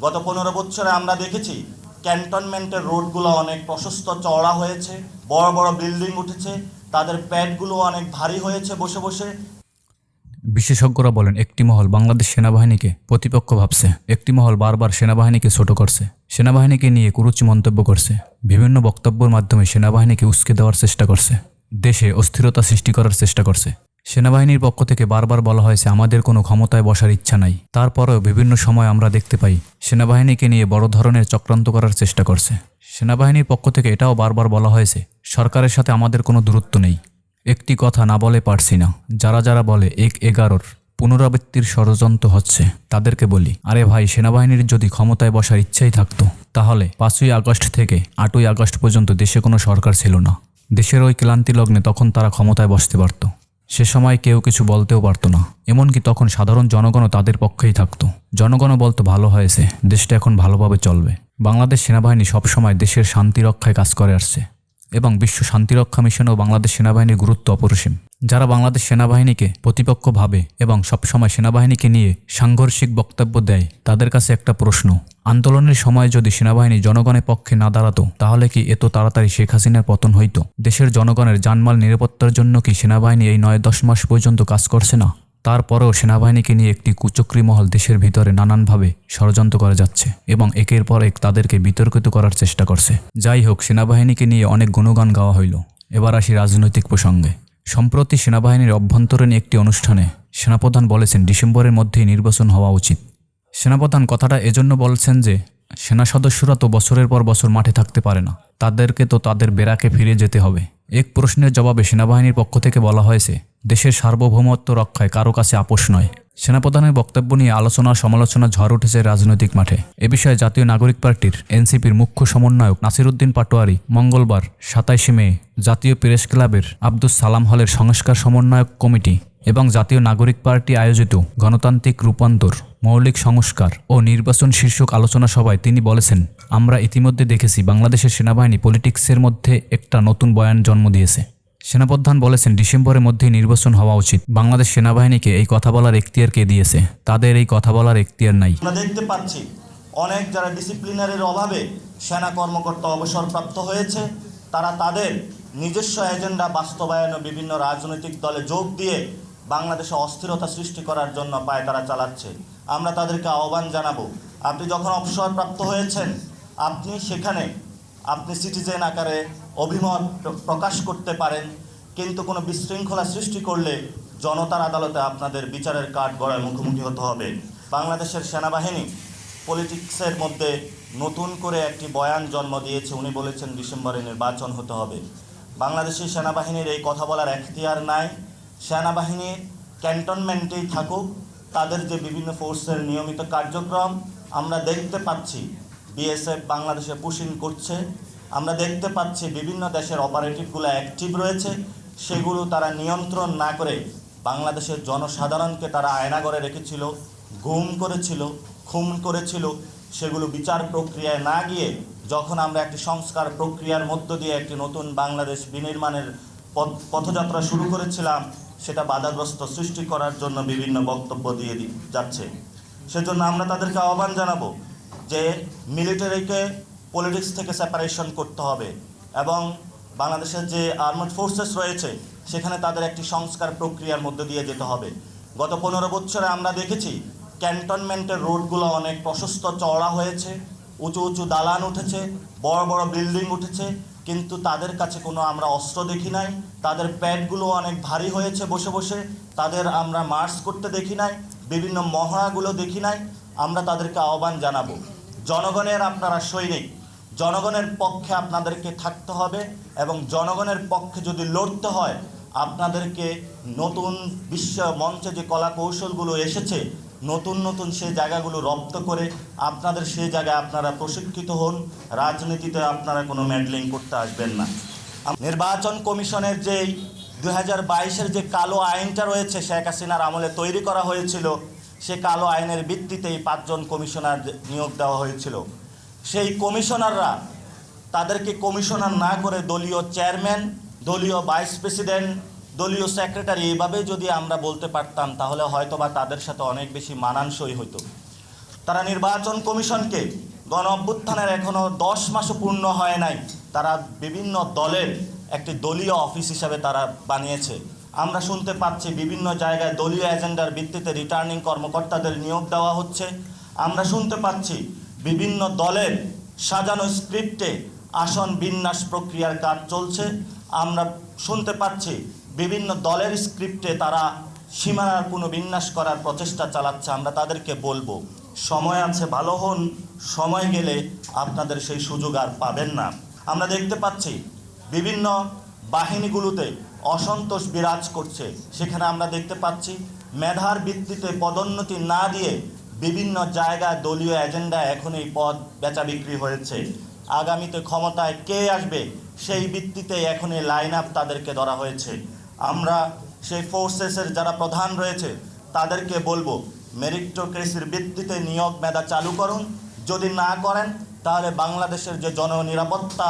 গত পনেরো বছরে আমরা দেখেছি ক্যান্টনমেন্টের রোডগুলো অনেক প্রশস্ত, চওড়া হয়েছে, বড় বড় বিল্ডিং উঠেছে, তাদের প্যাডগুলো অনেক ভারী হয়েছে বসে বসে। বিশেষজ্ঞরা বলেন, একটি মহল বাংলাদেশ সেনাবাহিনীকে প্রতিপক্ষ ভাবছে। একটি মহল বারবার সেনাবাহিনীকে ছোট করছে। সেনাবাহিনীকে নিয়ে কুরুচি মন্তব্য করছে। বিভিন্ন বক্তব্যের মাধ্যমে সেনাবাহিনীকে উস্কে দেওয়ার চেষ্টা করছে। দেশে অস্থিরতা সৃষ্টি করার চেষ্টা করছে। সেনাবাহিনীর পক্ষ থেকে বারবার বলা হয়েছে, আমাদের কোনো ক্ষমতায় বসার ইচ্ছা নাই। তারপরেও বিভিন্ন সময় আমরা দেখতে পাই, সেনাবাহিনীকে নিয়ে বড় ধরনের চক্রান্ত করার চেষ্টা করছে। সেনাবাহিনীর পক্ষ থেকে এটাও বারবার বলা হয়েছে, সরকারের সাথে আমাদের কোনো দূরত্ব নেই। একটি কথা না বলে পারছি না। যারা যারা বলে, এক এগারোর পুনরাবৃত্তির ষড়যন্ত্র হচ্ছে, তাদেরকে বলি, আরে ভাই, সেনাবাহিনীর যদি ক্ষমতায় বসার ইচ্ছাই থাকতো, তাহলে পাঁচই আগস্ট থেকে আটই আগস্ট পর্যন্ত দেশে কোনো সরকার ছিল না। দেশের ওই ক্লান্তি লগ্নে তখন তারা ক্ষমতায় বসতে পারত। সে সময় কেউ কিছু বলতেও পারত না। এমনকি তখন সাধারণ জনগণও তাদের পক্ষেই থাকতো। জনগণও বলতো, ভালো হয়েছে, দেশটা এখন ভালোভাবে চলবে। বাংলাদেশ সেনাবাহিনী সবসময় দেশের শান্তি রক্ষায় কাজ করে আসছে। এবং বিশ্ব শান্তিরক্ষা মিশন ও বাংলাদেশ সেনাবাহিনীর গুরুত্ব অপরিসীম। যারা বাংলাদেশ সেনাবাহিনীকে প্রতিপক্ষ ভাবে এবং সবসময় সেনাবাহিনীকে নিয়ে সাংঘর্ষিক বক্তব্য দেয়, তাদের কাছে একটা প্রশ্ন। আন্দোলনের সময় যদি সেনাবাহিনী জনগণের পক্ষে না দাঁড়াতো, তাহলে কি এত তাড়াতাড়ি শেখ হাসিনার পতন হইতো? দেশের জনগণের জানমাল নিরাপত্তার জন্য কি সেনাবাহিনী এই নয় দশ মাস পর্যন্ত কাজ করছে না? তারপরেও সেনাবাহিনীকে নিয়ে একটি কুচক্রী মহল দেশের ভিতরে নানানভাবে ষড়যন্ত্র করে যাচ্ছে এবং একের পর এক তাদেরকে বিতর্কিত করার চেষ্টা করছে। যাই হোক, সেনাবাহিনীকে নিয়ে অনেক গুণগান গাওয়া হইল। এবার আসি রাজনৈতিক প্রসঙ্গে। সম্প্রতি সেনাবাহিনীর অভ্যন্তরীণ একটি অনুষ্ঠানে সেনাপ্রধান বলেছেন, ডিসেম্বরের মধ্যেই নির্বাচন হওয়া উচিত। সেনাপ্রধান কথাটা এজন্য বলছেন যে, সেনা সদস্যরা তো বছরের পর বছর মাঠে থাকতে পারে না। তাদেরকে তো তাদের বেড়াকে ফিরে যেতে হবে। এক প্রশ্নের জবাবে সেনাবাহিনীর পক্ষ থেকে বলা হয়েছে দেশের সার্বভৌমত্ব রক্ষায় কারও কাছে আপোষ নয়। সেনাপ্রধানের বক্তব্য নিয়ে আলোচনা সমালোচনা ঝড় উঠেছে রাজনৈতিক মাঠে। এ বিষয়ে জাতীয় নাগরিক পার্টির এনসিপির মুখ্য সমন্বয়ক নাসিরুদ্দিন পাটোয়ারি মঙ্গলবার, সাতাইশে মে, জাতীয় প্রেস ক্লাবের আব্দুস সালাম হলের সংস্কার সমন্বয়ক কমিটি এবং জাতীয় নাগরিক পার্টি আয়োজিত গণতান্ত্রিক রূপান্তর, মৌলিক সংস্কার ও নির্বাচন শীর্ষক আলোচনা সভায় তিনি বলেছেন, আমরা ইতিমধ্যে দেখেছি বাংলাদেশের সেনাবাহিনী পলিটিক্সের মধ্যে একটা নতুন বয়ান জন্ম দিয়েছে। সেনাপ্রধান বলেছেন, ডিসেম্বরের মধ্যেই নির্বাচন হওয়া উচিত। বাংলাদেশ সেনাবাহিনীকে এই কথা বলার এখতিয়ার কে দিয়েছে? তাদের এই কথা বলার এখতিয়ার নাই। আমরা দেখতে পাচ্ছি, অনেক যারা ডিসিপ্লিনারের অভাবে সেনা কর্মকর্তা অবসরপ্রাপ্ত হয়েছে, তারা তাদের নিজস্ব এজেন্ডা বাস্তবায়নে বিভিন্ন রাজনৈতিক দলে যোগ দিয়ে বাংলাদেশে অস্থিরতা সৃষ্টি করার জন্য পায় তারা চালাচ্ছে। আমরা তাদেরকে আহ্বান জানাব, আপনি যখন অবসরপ্রাপ্ত হয়েছেন, আপনি সেখানে আপনি সিটিজেন আকারে অভিমত প্রকাশ করতে পারেন, কিন্তু কোনো বিশৃঙ্খলা সৃষ্টি করলে জনতার আদালতে আপনাদের বিচারের কাঠ গড়ায় মুখোমুখি হতে হবে। বাংলাদেশের সেনাবাহিনী পলিটিক্সের মধ্যে নতুন করে একটি বয়ান জন্ম দিয়েছে, উনি বলেছেন ডিসেম্বরে নির্বাচন হতে হবে। বাংলাদেশের সেনাবাহিনীর এই কথা বলার এখতিয়ার নাই। সেনাবাহিনী ক্যান্টনমেন্টেই থাকুক, তাদের যে বিভিন্ন ফোর্সের নিয়মিত কার্যক্রম, আমরা দেখতে পাচ্ছি। বিএসএফ বাংলাদেশে পুশিং করছে। আমরা দেখতে পাচ্ছি বিভিন্ন দেশের অপারেটিভগুলো অ্যাক্টিভ রয়েছে। সেগুলো তারা নিয়ন্ত্রণ না করে বাংলাদেশের জনসাধারণকে তারা আয়নাগরে রেখেছিল ঘুম করেছিল, খুন করেছিল। সেগুলো বিচার প্রক্রিয়ায় না গিয়ে যখন আমরা একটি সংস্কার প্রক্রিয়ার মধ্য দিয়ে একটি নতুন বাংলাদেশ বিনির্মাণের পথ- পথযাত্রা শুরু করেছিলাম, সেটা বাধাগ্রস্ত সৃষ্টি করার জন্য বিভিন্ন বক্তব্য দিয়ে যাচ্ছে। সেজন্য আমরা তাদেরকে আহ্বান জানাব যে মিলিটারিকে পলিটিক্স থেকে সেপারেশন করতে হবে এবং বাংলাদেশের যে আর্মড ফোর্সেস রয়েছে, সেখানে তাদের একটি সংস্কার প্রক্রিয়ার মধ্যে দিয়ে যেতে হবে। গত পনেরো বছরে আমরা দেখেছি ক্যান্টনমেন্টের রোডগুলো অনেক প্রশস্ত, চওড়া হয়েছে, উঁচু উঁচু দালান উঠেছে, বড় বড় বিল্ডিং উঠেছে, কিন্তু তাদের কাছে কোনো আমরা অস্ত্র দেখি নাই, তাদের প্যাডগুলো অনেক ভারী হয়েছে বসে বসে, তাদের আমরা মার্চ করতে দেখি নাই, বিভিন্ন মহড়াগুলো দেখি নাই, আমরা তাদেরকে আহ্বান জানাব। জনগণের আপনারা সৈনিক, জনগণের পক্ষে আপনাদেরকে থাকতে হবে এবং জনগণের পক্ষে যদি লড়তে হয়, আপনাদেরকে নতুন বিশ্ব মঞ্চে যে কলা কৌশলগুলো এসেছে, নতুন নতুন সেই জায়গাগুলো রপ্ত করে আপনাদের সেই জায়গায় আপনারা প্রশিক্ষিত হন, রাজনীতিতে আপনারা কোনো মেডলিং করতে আসবেন না। নির্বাচন কমিশনের যেই দু হাজার যে কালো আইনটা রয়েছে, শেখ হাসিনার আমলে তৈরি করা হয়েছিল সে কালো আইনের ভিত্তিতেই পাঁচজন কমিশনার নিয়োগ দেওয়া হয়েছিল। সেই কমিশনাররা তাদেরকে কমিশনার না করে দলীয় চেয়ারম্যান, দলীয় ভাইস প্রেসিডেন্ট, দলীয় সেক্রেটারি এইভাবে যদি আমরা বলতে পারতাম, তাহলে হয়তোবা তাদের সাথে অনেক বেশি মানানসই হতো তারা নির্বাচন কমিশনকে গণ অভ্যুত্থানের এখনও দশ মাসও পূর্ণ হয় নাই। তারা বিভিন্ন দলের একটি দলীয় অফিস হিসাবে তারা বানিয়েছে। আমরা শুনতে পাচ্ছি বিভিন্ন জায়গায় দলীয় এজেন্ডার ভিত্তিতে রিটার্নিং কর্মকর্তাদের নিয়োগ দেওয়া হচ্ছে। আমরা শুনতে পাচ্ছি বিভিন্ন দলের সাজানো স্ক্রিপ্টে আসন বিন্যাস প্রক্রিয়ার কাজ চলছে। আমরা শুনতে পাচ্ছি বিভিন্ন দলের স্ক্রিপ্টে তারা সীমানার পুনর্বিন্যাস করার প্রচেষ্টা চালাচ্ছে। আমরা তাদেরকে বলব, সময় আছে, ভালো হন। সময় গেলে আপনাদের সেই সুযোগ আর পাবেন না। আমরা দেখতে পাচ্ছি বিভিন্ন বাহিনীগুলোতে অসন্তোষ বিরাজ করছে। সেখানে আমরা দেখতে পাচ্ছি, মেধার ভিত্তিতে পদোন্নতি না দিয়ে বিভিন্ন জায়গায় দলীয় এজেন্ডা এখন এই পদ বেচা বিক্রি হয়েছে। আগামীতে ক্ষমতায় কে আসবে, সেই ভিত্তিতে এখন এই লাইন আপ তাদেরকে ধরা হয়েছে। আমরা সেই ফোর্সেসের যারা প্রধান রয়েছে, তাদেরকে বলব মেরিটোক্রেসির ভিত্তিতে নিয়োগ মেধা চালু করুন। যদি না করেন, তাহলে বাংলাদেশের যে জননিরাপত্তা,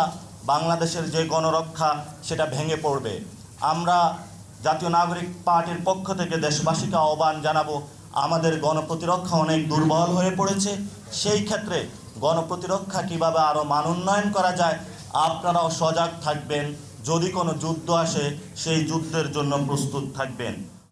বাংলাদেশের যে গণরক্ষা, সেটা ভেঙে পড়বে। আমরা জাতীয় নাগরিক পার্টির পক্ষ থেকে দেশবাসীকে আহ্বান জানাব, আমাদের গণপ্রতিরক্ষা অনেক দুর্বল হয়ে পড়েছে, সেই ক্ষেত্রে গণপ্রতিরক্ষা কীভাবে আরও মান উন্নয়ন করা যায়, আপনারাও সজাগ থাকবেন, যদি কোনো যুদ্ধ আসে, সেই যুদ্ধের জন্য প্রস্তুত থাকবেন।